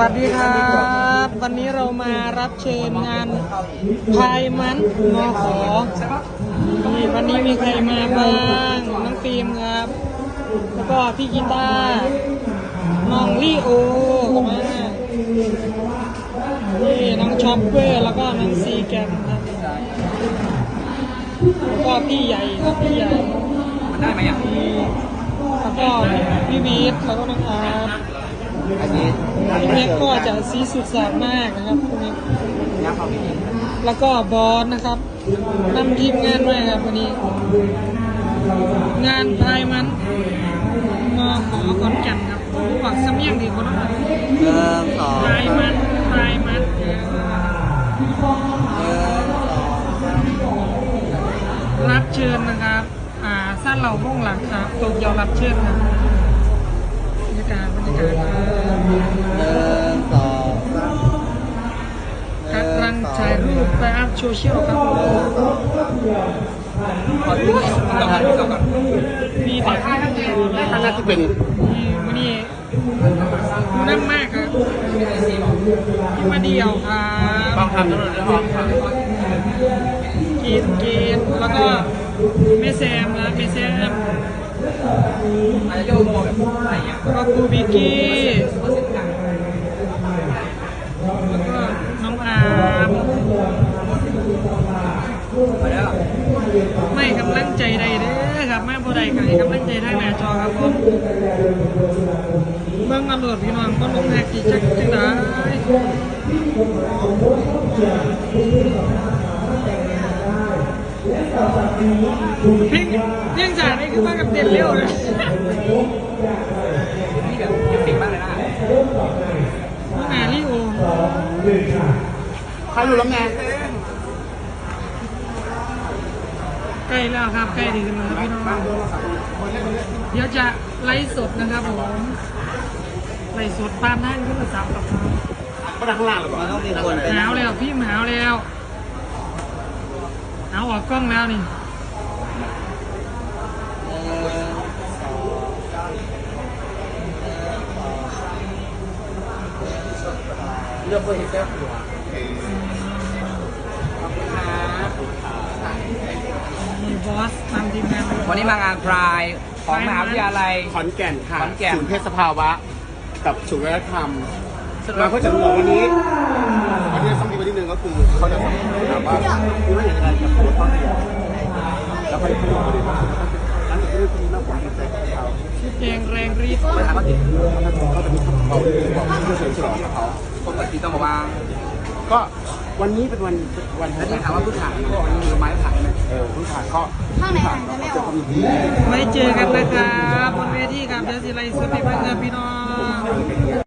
วัสดีครับ วันนี้เรามารับเชิญงานพายมันมอขอนี่วันนี้มีใครมาบ้างน้องฟิล์มครับ แล้วก็พี่กีตาร์น้องลี่โอมานี่น้องช็อปเปอร์แล้วก็น้องซีแกมครับแล้วก็พี่ใหญ่ครับพี่ใหญ่มันได้ไหมอะนี่แล้วก็พี่บีทแล้วก็น้องอาร์ อันนี้พี่เน็กก็จะสีสุดแสบมากนะครับพี่เน็กยักษ์เขาพี่แล้วก็บอสนะครับนำทีมงานมาครับวันนี้ งานพายมันมอขอขอนแก่นครับหวังสำเนียงดีคนนั้นหนึ่งสองพายมันพายมันหนึ่งสองรับเชิญนะครับ อ่าสั้นเหล่าม่วงหลังครับโตเกียวรับเชิญครับ บรรยากาศบรรยากาศครับหนึ่งสองสามกำลังถ่ายรูปไปอัพโซเชียลครับขอดูก่อนดูก่อนมีแต่ที่นี่ข้างหน้าที่เป็นวันนี้ดูน้ำมากครับพี่มาเดียวครับบางคำนั่นเลยห้องค่ะกินกินแล้วก็เมแซมนะเมแซม อาจจะโยกแบบอะไรเงี้ยก็ครูบิกกี้แล้วก็น้องอาร์มไปแล้วไม่กำลังใจใดเด้อครับแม่ผู้ใดก็ให้กำลังใจทางหน้าจอครับผมเบิ่งอันโหลดพี่น้องก็ลงแฮกกี่จักจังได้ เพลงเพลงจากนี่คือมากับเต้นเร็วเลยนี่แบบเก่งมากเลยนะแหมลี่โอใครรู้แล้วไงใกล้แล้วครับใกล้ถึงแล้วพี่น้องเดี๋ยวจะไลฟ์สดนะครับผมไลฟ์สดปานนั่งขึ้นมาสามกับเขาก็ดังข้างล่างหรือเปล่าหนาวแล้วพี่หนาวแล้วหนาวออกกล้องแล้วนี่ เลือกเบอร์ที่แก้หัวมีบอสตามทีมงานวันนี้มางานพรายของมหาวิทยาลัย ขอนแก่นค่ะขอนแก่น ศูนย์เพศสภาวะ กับศูนย์วัฒนธรรม มาเพื่อจะรู้ว่าวันนี้วันนี้สัมผัสวันที่หนึ่งก็คือเขาจะถามว่าคุณว่าอย่างไรกับตัวต้นเนี่ยแล้วเขาจะพูดประเด็นว่านั้นจะเรื่องที่น่าหวังใจของเขาชุดแดงแรงรีดไปทำมาติดเขาจะมีคำเขาที่บอกเพื่อเฉลิมฉลองกับเขา ปกติต้องบอกว่าก็วันนี้เป็นวันวันแล้วที่ถามว่าผู้ถ่ายก็มีไม้ถ่ายไหมเออผู้ถ่ายก็ข้างไหนอ่านจะไม่ออกไว้เจอกันนะครับบนเวทีครับเดี๋ยวสิไลฟ์สดให้เพื่อนพี่น้อง